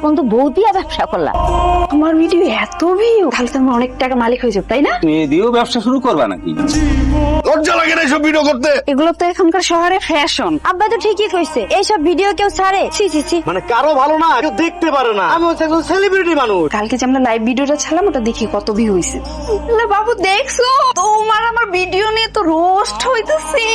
পর্যন্ত বউ দিয়া ব্যবসা করলা আমার ভিডিও এত ভিউ তাহলে অনেক টাকা মালিক হয়ে যাব তাই না? দিয়েও ব্যবসা শুরু করবা নাকি? লজ্জা লাগে না এসব ভিডিও করতে? এগুলো তো এখনকার শহরে ফ্যাশন আব্বা তো ঠিকই কইছে এইসব ভিডিও কেউ ছাড়ে? ছি ছি ছি। মানে কারও ভালো না কেউ দেখতে পারে না। আমি হচ্ছে একজন সেলিব্রিটি মানুষ। কালকে যে আমরা লাইভ ভিডিওটা ছাড়লাম ওটা দেখি কত ভিউ হয়েছে বাবু দেখছ? তোমার আমার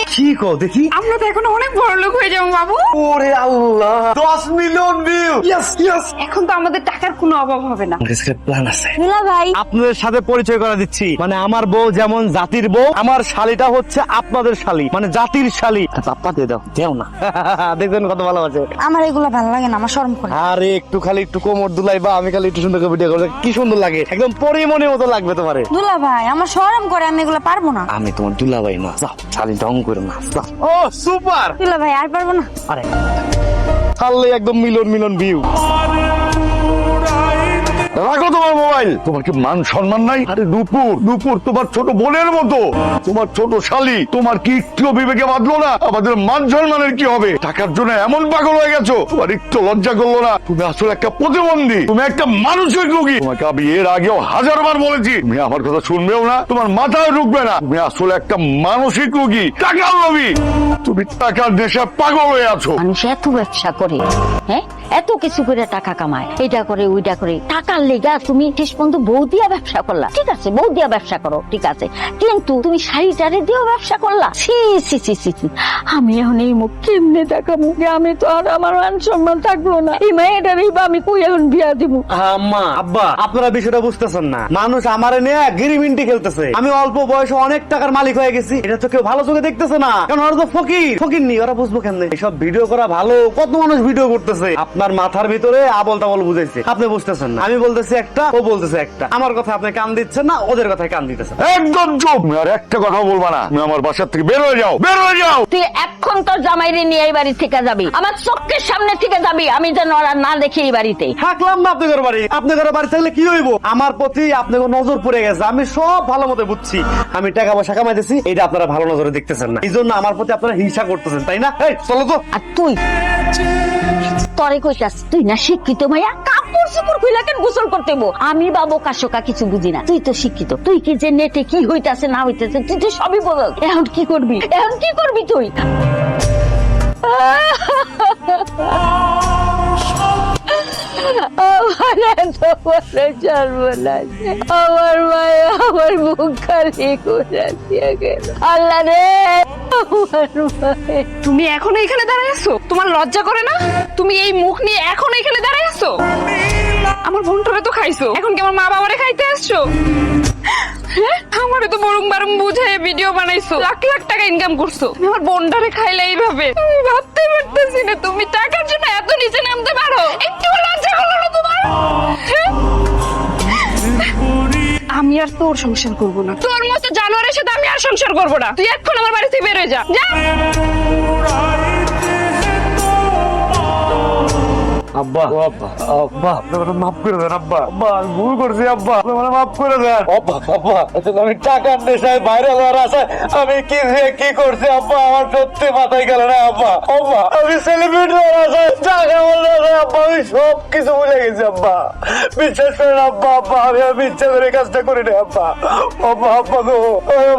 কি কো দেখি। আমরা তো এখন অনেক বড় লোক হয়ে যাব বাবু। ওরে আল্লাহ দশ মিলিয়ন ভিউ ইয়েস ইয়েস এখন তো আমাদের টাকার কোনো অভাব হবে না। প্ল্যান আছে। দুলা ভাই। আপনাদের সাথে পরিচয় করা দিচ্ছি। মানে আমার বউ যেমন জাতির বউ আমার শালিটা হচ্ছে আপনাদের শালি। মানে জাতির শালি। পাপ্পা দিয়ে দাও দেও না। দেখবেন কত ভালো আছে। আমার এগুলো ভালো লাগে না আমার শরম করে। আরে একটু খালি একটু কোমর দুলাই বা আমি খালি একটু সুন্দর করে ভিডিও করলে কি সুন্দর লাগে। একদম পরিমণের মতো লাগবে তোমারে। দুলা ভাই আমার শরম করে আমি এগুলো পারব না। আমি তোমার দুলাভাই না। যাও শালি ঢং করে। না। যাও। ও সুপার! দুলা ভাই আর পারব না। আরে একদম মিলন মিলন ভিউ মোবাইল তোমার কি মান সম্মান নাই? আরে দুপুর দুপুর তোমার ছোট বোনের মতো। তোমার ছোট শালি, তোমার কি একটু বিবেকে বাঁধলো না? আমাদের মান সম্মানের কি হবে? টাকার জন্য এমন পাগল হয়ে গেছো? তোমার একটু লজ্জা করল না? তুমি আসলে একটা প্রতিবন্ধী। তুমি একটা মানসিক রোগী। তোমাকে আমি এর আগেও হাজারবার বলেছি। তুমি আমার কথা শুনবেও না, তোমার মাথায় ঢুকবে না। তুমি আসলে একটা মানসিক রোগী। টাকার লোভী তুমি টাকার নেশা পাগল হয়ে আছো। মানুষ এত ব্যবসা করে হ্যাঁ? এত কিছু করে টাকা কামায়। এটা করে, ওইটা করে। টাকার লেগা তুমি শেষ পর্যন্ত বউ দিয়া ব্যবসা করলা। ঠিক আছে, বউ দিয়া ব্যবসা করো, ঠিক আছে। কিন্তু তুমি শাড়ি টাড়ি দিয়েও ব্যবসা করলা। ছি ছি ছি ছি ছি। আমি এখন এই মুখ কেমনে মুখে আমি তো আর আমার মান সম্মান থাকল না। এই মেয়েটারই বা আমি কই এখন বিয়া দিব? আম্মা, আব্বা, আপনারা বিষয়টা বুঝতেছেন না। মানুষ আমারে নিয়ে গিরিমিন্টি খেলতেছে। আমি অল্প বয়সে অনেক টাকার মালিক হয়ে গেছি। এটা তো কেউ ভালো চোখে দেখতেছে না। কারণ ওরা তো ফকির। ফকির নি, ওরা বুঝব কেমনে? এইসব ভিডিও করা ভালো। কত মানুষ ভিডিও করতেছে। আপনার মাথার ভিতরে আবল তাবল বুঝাইছে। আপনি বুঝতেছেন না। আমি বলতেছি একটা বলতেছে একটা। আমার কথা আপনি কান দিচ্ছেন না ওদের কথায় কান দিতেছেন। একদম চুপ। তুমি আর একটা কথা বলবা না। তুমি আমার বাসার থেকে বের হয়ে যাও বের হয়ে যাও। তুই এখন তোর জামাইরে নিয়ে এই বাড়ি থেকে যাবি। আমার চোখের সামনে থেকে যাবি। আমি যেন ওরা না দেখি এই বাড়িতে। থাকলাম না আপনাদের বাড়ি। আপনাদের বাড়ি থাকলে কি হইব? আমার প্রতি আপনাকে নজর পড়ে গেছে। আমি সব ভালো মতো বুঝছি। আমি টাকা পয়সা কামাইতেছি। এটা আপনারা ভালো নজরে দেখতেছেন না। এই জন্য আমার প্রতি আপনারা হিংসা করতেছেন তাই না? এই চলো তো। আর তুই? তরে কইতাস তুই না শিক্ষিত মাইয়া কাপড় গোসল করতে আমি বাবু কাশোকা কিছু বুঝি না। তুই তো শিক্ষিত। তুই কি যে নেটে কি হইতাছে, না হইতাছে, তুই তো সবই বল। এখন কি করবি? এখন কি করবি তুই? আমার। আমার মুখ খালি আল্লাহ রে! তুমি এখনও এখানে দাঁড়ায় আছো? তোমার লজ্জা করে না? তুমি এই মুখ নিয়ে এখনও এখানে দাঁড়ায় আছো? আমার বোনটারে তো খাইছো। এখন কি আমার মা বাবারে খাইতে আসছো? হ্যাঁ? আমারে তো বরং বারং বুঝাই ভিডিও বানাইছো। লাখ লাখ টাকা ইনকাম করছ। তুমি আমার বোনটারে খাইলে এইভাবে? আমি ভাবতে পারতেছি না, তুমি টাকার জন্য এত নিচে নামতে পারো? একটু লজ্জা না তোমার? হ্যাঁ? আমি আর তোর সংসার করব না। তোর মতো জানোয়ারের সাথে আমি আর সংসার করব না। তুই এখন আমার বাড়ি থেকে বের হয়ে যা। যা! আব্বা। আব্বা। আব্বা আপনি আমাকে মাফ করে দেন আব্বা। আব্বা আমি ভুল করছি আব্বা। আপনি আমাকে মাফ করে দেন। আব্বা আব্বা আসলে আমি টাকার নেশায় বাইরে হওয়ার আশায় আমি কি যে কি করছি আব্বা আমার সত্যি মাথায় গেল না আব্বা। আব্বা আমি সেলিব্রিটি হওয়ার আশায় টাকা বলতে আব্বা আমি সব কিছু ভুলে গেছি আব্বা। বিশ্বাস করেন আব্বা আব্বা আমি আমি ইচ্ছা করে কাজটা করি না আব্বা। আব্বা আব্বা গো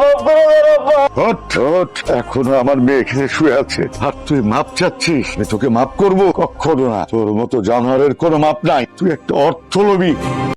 মাফ করে দেন আব্বা। ওঠ, ওঠ। এখনও আমার মেয়ে এখানে শুয়ে আছে। আর তুই মাপ চাচ্ছিস? আমি তোকে মাপ করব? কখনো না। তোর মতো জানোয়ারের কোনো মাপ নাই। তুই একটা অর্থলোভী।